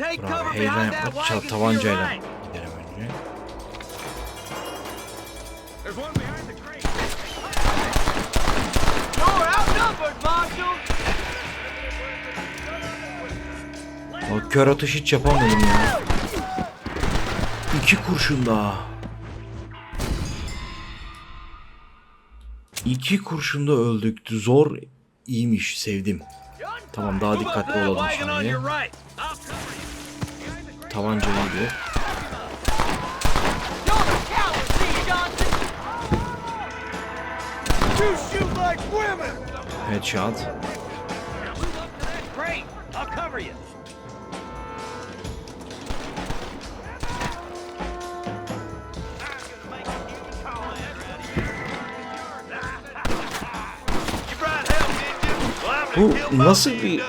Bravo. cover Heyecan yapmak. Çal tabancayla gidelim önce. There's one behind the crate. You're outnumbered, Marshal. O kör atış hiç yapamadım ya. İki kurşun daha. İki kurşunda öldük. Zor iyiymiş. Sevdim. Tamam daha dikkatli olalım şimdi. Tabanca iyiydi. Headshot. Bu nasıl bir